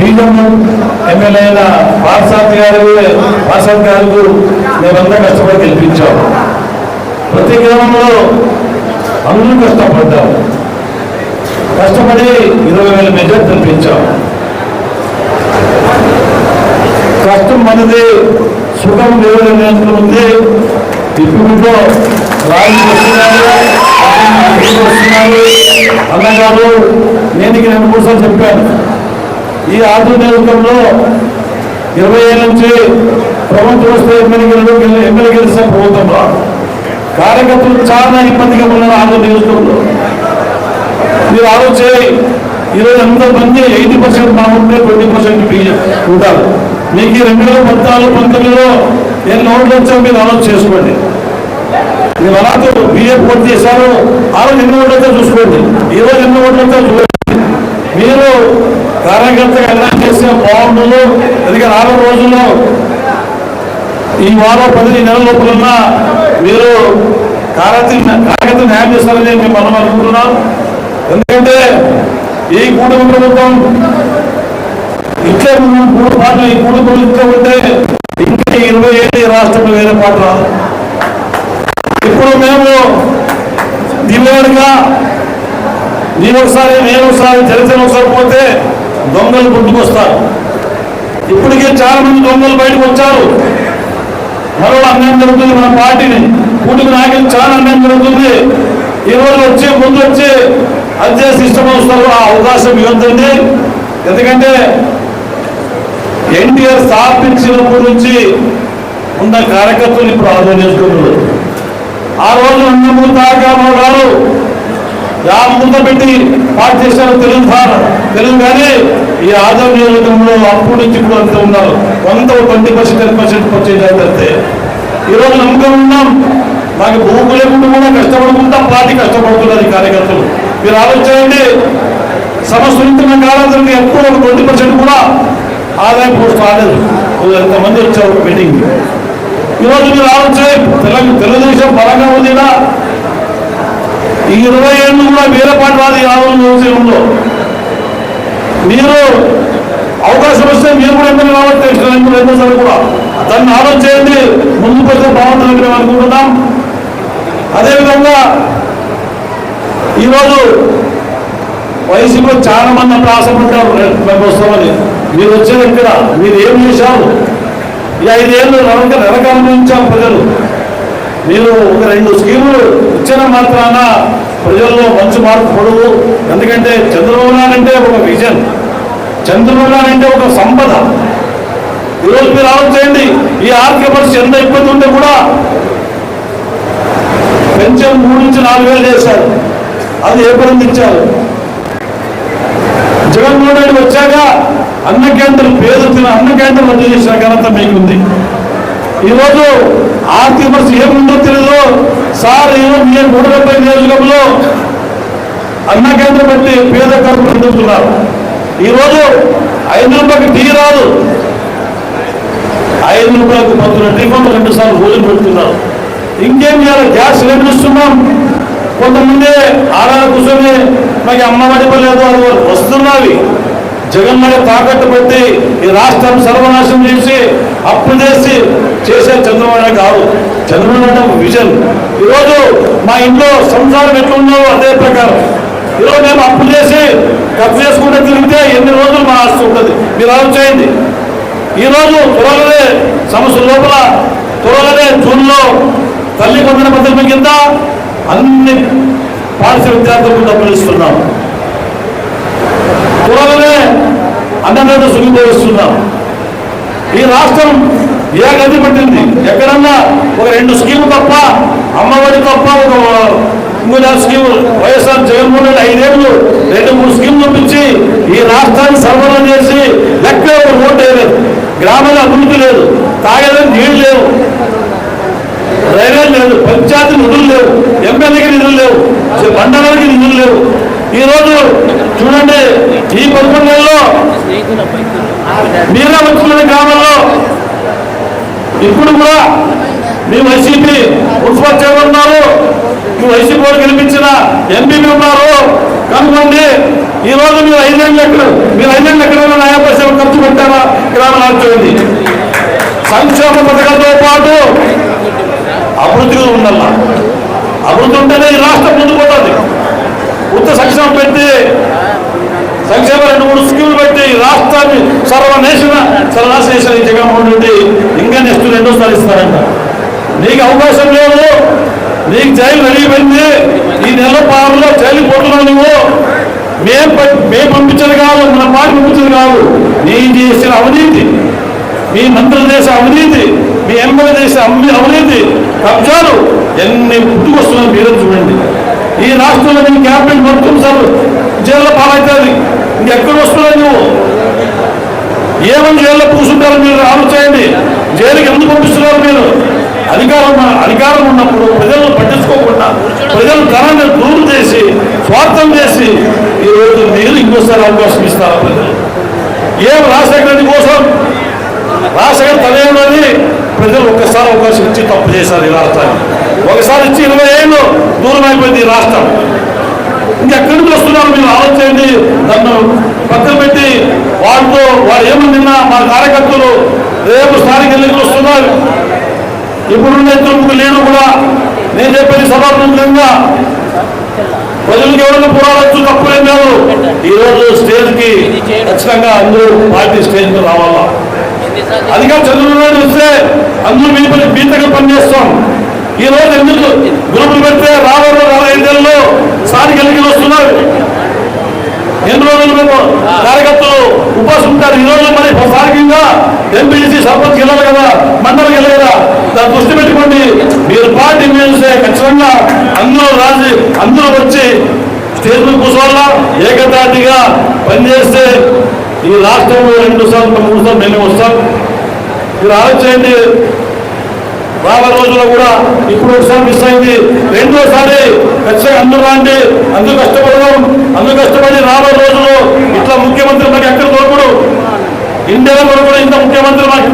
బీజం ఎమ్మెల్యే అయిన పార్సాద్ గారు పార్సాద్ గారు మేమంతా కష్టపడి గెలిపించాం. ప్రతి గ్రామంలో అందరూ కష్టపడ్డాం. కష్టపడి ఇరవై వేల మెజార్ తెప్పించాం. కష్టం మనది సుఖం దేవుడు ఉంది ఇప్పుడు రాజు వస్తున్నారు వస్తున్నారు. అన్నగారు నేను ఇక రెండు మూడు సార్లు చెప్పాను. ఈ ఆధునికంలో ఇరవై ఏళ్ళ నుంచి ప్రభుత్వం వస్తే ఎమ్మెల్యేలు ఎమ్మెల్యే గెలిస్తే ప్రభుత్వం రాదు. కార్యకర్తలు చాలా ఇబ్బందిగా ఉన్నారు ఆంధ్ర నియోజకవర్గంలో. మీరు ఆలోచన ఈరోజు ఎంతో మంది ఎయిటీ పర్సెంట్ మా ఉంటే ట్వంటీ పర్సెంట్ ఉంటారు. మీకు ఈ రెండు వేల పద్నాలుగు పంతొమ్మిదిలో ఎన్ని నోట్లు వచ్చాయో మీరు ఆలోచన చేసుకోండి. మీరు అలాగే బిఏ పూర్తి చేశారు ఆ రోజు ఎన్ని ఓట్లు వచ్చాయో చూసుకోండి. ఈ ఎన్ని ఓట్లు వచ్చాయో చూడండి. మీరు కార్యకర్తగా ఎలా చేస్తే బాగుంటుందో అందుకే నాలుగు రోజుల్లో ఈ వారం పది నెలల లోపలన్న మీరు కార్యకర్త న్యాయం చేస్తారని మేము మనం అనుకుంటున్నాం. ఎందుకంటే ఈ కూటమి ప్రభుత్వం ఇట్లే మూడు పాటలు ఈ కూటమి ఇట్లా ఉంటే ఇంకా ఇరవై ఏడు రాష్ట్రంలో వేరే పాట ఇప్పుడు మేము దివ్యాడుగా నేను ఒకసారి నేను ఒకసారి జనసేన ఒకసారి పోతే దొంగలు గుర్తుకొస్తారు. ఇప్పటికే చాలా మంది దొంగలు బయటకు వచ్చారు. మరో అన్యాయం జరుగుతుంది మన పార్టీని. కూటుకు నాయకులు చాలా అన్యాయం జరుగుతుంది. ఈ రోజు ముందు వచ్చి అధ్యక్ష సిస్టమ్ వస్తారు. ఆ అవకాశం ఇవ్వద్దండి. ఎందుకంటే ఎన్టీఆర్ స్థాపించినప్పటి నుంచి ఉన్న కార్యకర్తలు ఇప్పుడు ఆధ్వర్యంలో ఆ రోజు అన్నమూర్తి తారకారావు గారు యాభై పెట్టి పాటు చేశారు తెలుగు తెలుగుగానే తెలుగు కానీ ఈ ఆదరణ నియోజకంలో అప్పుడు నుంచి ఇప్పుడు అంత ఉన్నారు. కొంత twenty percent ten percent purchase అయితే ఈరోజు నమ్మకం ఉన్నాం. మాకు భూమి లేకుండా కూడా కష్టపడకుండా పార్టీ కష్టపడుతున్నారు ఈ కార్యకర్తలు. మీరు ఆలోచించండి. సమస్యలుతున్న కాలంలో ఎప్పుడు ఒక ట్వంటీ పర్సెంట్ కూడా ఆదాయం పోస్ట్ రాలేదు. ఎంతమంది వచ్చారు మీటింగ్? ఈరోజు మీరు ఆలోచన తెలుగు తెలుగుదేశం బలంగా ఉందినా ఈ ఇరవై ఏళ్ళు కూడా వేరే పాట రాదు ఈ మ్యూజియంలో మీరు అవకాశం వస్తే మీరు కూడా ఎమ్మెల్యే రావచ్చు ఎప్పుడు ఎన్నోసారి కూడా దాన్ని ఆలోచన చేయండి. ముందు పోతే బాగుంటుందని మేము అనుకుంటున్నాం. అదేవిధంగా ఈరోజు వైసీపీలో చాలా మంది అప్పుడు ఆశపడ్డారు మేము వస్తామని మీరు వచ్చేది ఇక్కడ మీరు ఏం చేశారు? ఈ ఐదేళ్ళు నరక నరక అనుభవించాం ప్రజలు. మీరు ఒక రెండు స్కీములు ఇచ్చిన మాత్రాన ప్రజల్లో మంచి మార్పు పడవు. ఎందుకంటే చంద్రబాబు నాయుడు అంటే ఒక విజన్. చంద్రబాబు నాయుడు అంటే ఒక సంపద. ఈరోజు మీరు ఆలోచించండి ఈ ఆర్థిక పరిస్థితి ఎంత ఇబ్బంది ఉంటే కూడా పెన్షన్ మూడు నుంచి నాలుగు వేలు చేశారు. అది ఏ పరంగా ఇచ్చారు? జగన్మోహన్ రెడ్డి వచ్చాక అన్న కేంద్రం పేద తిన అన్న కేంద్రం రద్దు చేసిన ఘనత మీకుంది. ఈరోజు ఆర్థిక పరిస్థితి ఏముందో తెలియదు సార్ ఈరోజు నేను నూట డెబ్బై నియోజకంలో అన్న కేంద్రం పెట్టి పేద కడుపు పొందుతున్నారు ఈరోజు ఐదు రూపాయలకి టీ రాదు. ఐదు రూపాయలకు పొద్దున టిఫిన్ రెండు సార్లు భోజనం పెడుతున్నారు. ఇంకేం చేయాలి? గ్యాస్ సిలిండర్ ఇస్తున్నాం. కొంతమంది ఆడాల కూర్చొని మాకు అమ్మ పడిపోలేదు అది వాళ్ళు వస్తున్నవి. జగన్ రెడ్డి తాకట్టు పెట్టి ఈ రాష్ట్రం సర్వనాశనం చేసి అప్పు చేసి చేసే చంద్రబాబు నాయుడు కాదు. చంద్రబాబు నాయుడు విజన్. ఈరోజు మా ఇంట్లో సంసారం ఎట్లుందో అదే ప్రకారం. ఈరోజు మేము అప్పు చేసి ఖర్చు చేసుకుంటే తిరిగితే ఎన్ని రోజులు మా ఆస్తి ఉంటుంది. మీరు ఆలోచించండి. ఈరోజు త్వరలోనే సంవత్సరం లోపల త్వరలోనే జూన్లో తల్లి పొందిన పథకం కింద అన్ని పాఠశాల విద్యార్థులకు డబ్బులు ఇస్తున్నాం. త్వరలోనే అన్నదాత సుఖిపోయిస్తున్నాం ఈ రాష్ట్రం ఏ గది పట్టింది? ఎక్కడన్నా ఒక రెండు స్కీమ్ తప్ప అమ్మఒడి తప్ప ఒక ఇంకో స్కీమ్ వైఎస్ఆర్ జగన్మోహన్ రెడ్డి ఐదేళ్ళు రెండు మూడు స్కీమ్ చూపించి ఈ రాష్ట్రాన్ని సర్వనం చేసి లెక్క ఒక ఓటు వేయలేదు. గ్రామాల అభివృద్ధి లేదు తాగేదని నీళ్ళు లేవు రైల్వే లేదు పంచాయతీ నిధులు లేవు ఎమ్మెల్యేకి నిధులు లేవు మండలానికి నిధులు లేవు. ఈ రోజు చూడండి ఈ పదకొండు నెలలో మీరా వచ్చిన గ్రామంలో ఇప్పుడు కూడా మీ వైసీపీ మున్సిపల్ చైర్మన్ ఉన్నారు. మీ వైసీపీ వాళ్ళు గెలిపించిన ఎంపీపీ ఉన్నారు కనుకోండి ఈ రోజు మీరు ఐదేళ్ళు ఎక్కడ మీరు ఐదేళ్ళు ఎక్కడైనా న్యాయ పరిశ్రమ ఖర్చు పెట్టారా? గ్రామాలు సంక్షేమ పథకాలతో పాటు అభివృద్ధి ఉండాల? అభివృద్ధి ఉంటేనే ఈ రాష్ట్రం ముందుకు పోతుంది. ఉత్త సంక్షేమం పెట్టి సంక్షేమ రెండు మూడు స్కీములు పెట్టి రాష్ట్రాన్ని సర్వనేషన సర్వనాశనేషన్ ఈ జగన్మోహన్ రెడ్డి ఇంకా నెక్స్ట్ రెండోసారి ఇస్తారంట. నీకు అవకాశం లేదు. నీకు జైలు వెలిగిపోయింది. ఈ నెల పారులో జైలు పోతున్నావు నువ్వు. మేం మేం పంపించదు కాదు మన పార్టీ పంపించదు కాదు. నీ చేసిన అవినీతి మీ మంత్రులు చేసే అవినీతి మీ ఎమ్మెల్యే చేసే అవినీతి కబ్జాలు ఎన్ని పుట్టుకొస్తున్నాయి మీరే చూడండి. ఈ రాష్ట్రంలో నేను క్యాబినెట్ మొత్తం సార్ జైల్లో పాలవుతుంది. ఇంకెక్కడ వస్తున్నావు నువ్వు? ఏమని జైల్లో కూర్చుంటారు మీరు? ఆలోచించండి జైలుకి ఎందుకు పంపిస్తున్నారు మీరు? అధికారం అధికారం ఉన్నప్పుడు ప్రజలను పట్టించుకోకుండా ప్రజలు ధనాన్ని దూరం చేసి స్వార్థం చేసి ఈ రోజు మీరు ఇంకోసారి అవకాశం ఇస్తారు ప్రజలు? ఏం రాజశేఖర రెడ్డి కోసం? రాజశేఖర తనేమని ప్రజలు ఒక్కసారి అవకాశం ఇచ్చి తప్పు చేశారు ఈ రాష్ట్రాన్ని ఒకసారి ఇచ్చి ఇరవై ఏళ్ళు దూరం అయిపోయింది ఈ రాష్ట్రం. ఇంకెక్కడికి వస్తున్నారు మీరు ఆలోచించండి. నన్ను పక్కన పెట్టి వాళ్ళతో వాడు ఏమన్నా మా కార్యకర్తలు రేపు స్థానిక ఎన్నికలు వస్తున్నారు ఇప్పుడున్న ఇద్దరు నేను కూడా నేను చెప్పేది సభాత్మకంగా ప్రజలకు ఎవరైనా పోరాడచ్చు తప్పులేం కాదు. ఈ రోజు స్టేజ్కి ఖచ్చితంగా అందరూ పార్టీ స్టేజ్కి రావాలా? అదిగా చంద్రబాబు నాయుడు వస్తే అందరూ మీ పని బీతగా పనిచేస్తాం. ఈ రోజు ఎందుకు గ్రూపులు పెడితే రాబోయే ఐదేళ్ళలో స్థానిక ఎన్నికలు వస్తున్నారు? ఎన్ని రోజులు మేము కార్యకర్తలు ఉపాసం ఉంటారు ఈ రోజు మరి స్థానికంగా ఎంపీసీ సర్పంచ్ వెళ్ళాలి కదా మండలికి వెళ్ళగదా దాన్ని దృష్టి పెట్టుకోండి. మీరు పార్టీ మీద ఖచ్చితంగా అందరూ రాజు అందరూ వచ్చి స్టేజ్ మీద కూర్చోవాలా? ఏకతాటిగా పనిచేస్తే ఈ రాష్ట్రంలో రెండు సార్లు మూడు సార్లు మేము వస్తాం. మీరు ఆలోచించండి. రాబో రోజుల్లో కూడా ఇప్పుడు ఒకసారి మిస్ అయింది. రెండోసారి ఖచ్చితంగా అందరూ రాండి అందరూ కష్టపడదాం అందరూ కష్టపడి రాబో రోజుల్లో ఇట్లా ముఖ్యమంత్రి మనకి ఎక్కడ దొరకడు? ఇండియాలో కూడా ఇంత ముఖ్యమంత్రి మనకి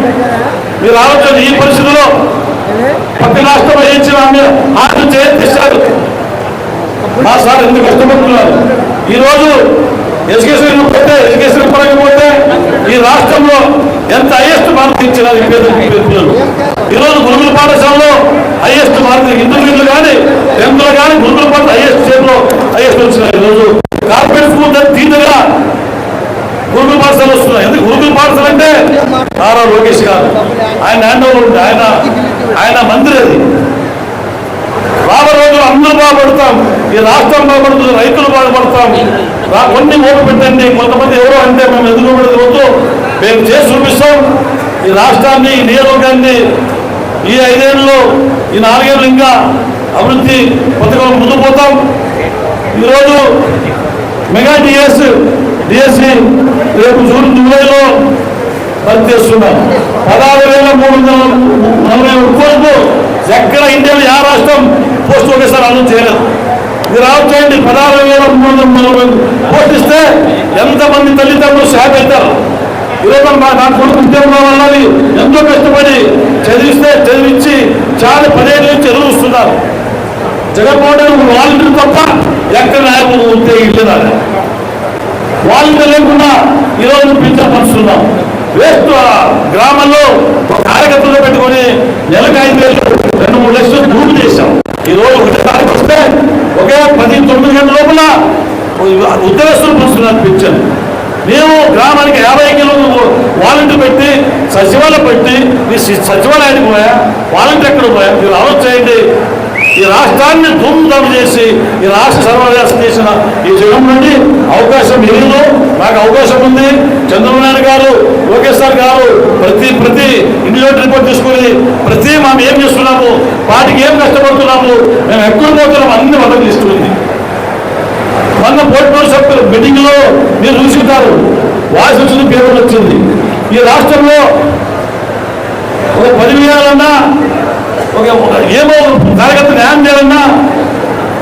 మీరు ఆలోచన ఈ పరిస్థితుల్లో ప్రతి రాష్ట్రం వహించిన ఆమె చేస్తారు మా సార్ ఎందుకు కష్టపడుతున్నారు? ఈ రోజు ఎడ్యుకేషన్ పోతే ఎడ్యుకేషన్ పడకపోతే ఈ రాష్ట్రంలో ఎంత హైయెస్ట్ మార్కులు ఇచ్చినారు ఈ పేద పిల్లలు? ఈ గురుకుల పాఠశాలలో హైయెస్ట్ మార్క్ ఇంటర్వ్యూలు కానీ టెన్త్లో కానీ గురుకుల పాఠ హైయెస్ట్ స్టేట్లో హైయెస్ట్ వచ్చినాయి ఈరోజు. కార్పొరేట్ స్కూల్ దాన్ని తీతగా గురుకుల పాఠశాల వస్తున్నాయి. ఎందుకు? గురుకుల పాఠశాల అంటే నారా లోకేష్ గారు. ఆయన హ్యాండ్ ఓవర్ ఉంది ఆయన ఆయన మంత్రి అది. రాబో రోజులు అందరూ బాగుపడతాం. ఈ రాష్ట్రం బాగుపడుతుంది రైతులు బాగుపడతాం. కొన్ని ఓటు పెట్టండి. కొంతమంది ఎవరో అంటే మేము ఎదుగుబడి వద్దు మేము చేసి చూపిస్తాం ఈ రాష్ట్రాన్ని ఈ నియోజకవర్గాన్ని ఈ ఐదేళ్ళలో ఈ నాలుగేళ్ళు ఇంకా అభివృద్ధి పథకం ముందుకు పోతాం. ఈరోజు mega D S D S C రేపు జూన్ జూలైలో పనిచేస్తున్నాం చేస్తున్నాం పదహారు వేల మూడు వందల నలభై మూడు ఎక్కడ ఇండియాలో ఏ రాష్ట్రం పోస్ట్ ఒకేసారి అనౌన్స్ చేయలేదు. ఇది రావచ్చండి పదహారు వేల మూడు వందల నలభై పోస్ట్ ఇస్తే ఎంతమంది తల్లిదండ్రులు షాక్ అవుతారు ఈరోజు మా నా కొడుకు ఉద్యోగం వల్ల ఎంతో కష్టపడి చదివిస్తే చదివించి చాలా పదేళ్ళ నుంచి చదివిస్తున్నారు జగన్మోహన్ రెడ్డి వాలంటీర్ తప్ప ఎక్కడ నాయకులు ఉంటే ఇల్లేదు వాలంటీర్ లేకుండా ఈరోజు పింఛన్ పంచుతున్నాం వేస్ట్ గ్రామంలో ఒక కార్యకర్తలు పెట్టుకొని నెలకు ఐదు వేలు రెండు మూడు లక్షలు భూమి చేశాం. ఈరోజు ఒకటి తారీఖు వస్తే ఒకే పది తొమ్మిది గంటల లోపల ఉద్యోగస్తులు పంచుతున్నారు పింఛన్ మేము గ్రామానికి యాభై కిలోలు వాలంటీర్ పెట్టి సచివాలయం పెట్టి మీ సచివాలయానికి పోయా వాలంటీర్ ఎక్కడ పోయా? మీరు ఆలోచన చేయండి. ఈ రాష్ట్రాన్ని ధూమ్ధాం చేసి ఈ రాష్ట్ర సర్వనాశం చేసిన ఈ జగన్ నుండి అవకాశం లేదు నాకు అవకాశం ఉంది. చంద్రబాబు నాయుడు గారు లోకేశ్వర్ గారు ప్రతి ప్రతి ఇండివిజువల్ రిపోర్ట్ తీసుకుని ప్రతి మనం ఏం చేస్తున్నాము వాటికి ఏం కష్టపడుతున్నాము మేము ఎక్కడ పోతున్నాము అన్ని వాళ్ళకి తీసుకుంది మొన్న పోటీ సభ్యులు మీటింగ్లో మీరు చూసుకుంటారు. వాయిస్ వచ్చింది పేపర్ వచ్చింది. ఈ రాష్ట్రంలో ఒక పది వేలన్నా ఒక ఏమో తరగతి న్యాయం చేయాలన్నా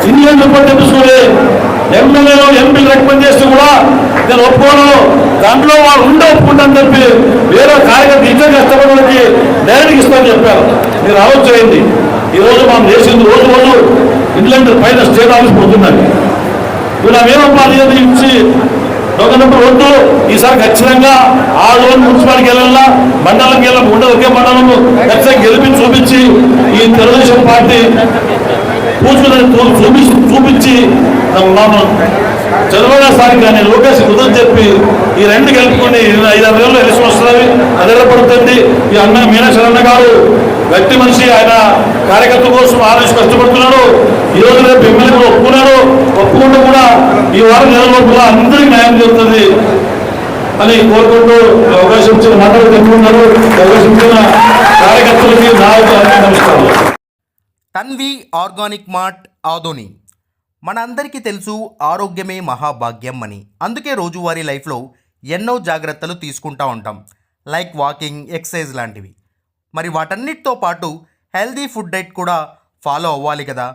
ఇండియన్ రిపోర్ట్ తెప్పించుకుని ఎమ్మెల్యేలు ఎంపీలు రికమెండ్ చేస్తే కూడా నేను ఒప్పుకోను. దాంట్లో వాళ్ళు ఉండే ఒప్పుకుంటాను చెప్పి వేరే కార్యకర్త ఇంకా కష్టపడడానికి డైరెక్ట్గా ఇస్తామని చెప్పారు. మీరు ఆలోచించండి ఈరోజు ఈ రోజు మనం చేసింది రోజు రోజు ఇంగ్లాండ్ పైన స్టేట్ ఆఫీస్ పోతున్నాయి ఇలా వేరే అది ఇచ్చి ఒకనప్పుడు వద్దు ఈసారి ఖచ్చితంగా ఆ రోజు మున్సిపాలిటీకి వెళ్ళాలా మండలంకి వెళ్ళాలి ఉండే ఒకే మండలము ఖచ్చితంగా గెలిపి చూపించి ఈ తెలుగుదేశం పార్టీ కూర్చుని చూపించి చూపించి మనం చంద్రబాబు సార్ కానీ లోకేష్ కుదరని చెప్పి ఈ రెండు కలుపుకొని ఐదారు వేలు ఎలక్షన్ వస్తున్నది అదే పడుతుంది? ఈ అన్న మీనాక్షి అన్న గారు గట్టి మనిషి. ఆయన కార్యకర్త కోసం ఆలోచించి కష్టపడుతున్నాడు. ఈరోజు రేపు ఎమ్మెల్యే కూడా ఒప్పుకున్నాడు ఒప్పుకుంటూ కూడా ఈ వారం నెల లోపల అందరికీ న్యాయం జరుగుతుంది అని కోరుకుంటూ అవకాశం ఇచ్చిన మాటలు తెలుపుకున్నారు అవకాశం ఇచ్చిన కార్యకర్తలకి నాయకులకి నమస్కారం తన్వి ఆర్గానిక్ మార్ట్ ఆదోని. మన అందరికీ తెలుసు ఆరోగ్యమే మహాభాగ్యం అని. అందుకే రోజువారీ లైఫ్లో ఎన్నో జాగ్రత్తలు తీసుకుంటూ ఉంటాం. లైక్ వాకింగ్ ఎక్సర్సైజ్ లాంటివి. మరి వాటన్నిటితో పాటు హెల్దీ ఫుడ్ డైట్ కూడా ఫాలో అవ్వాలి కదా.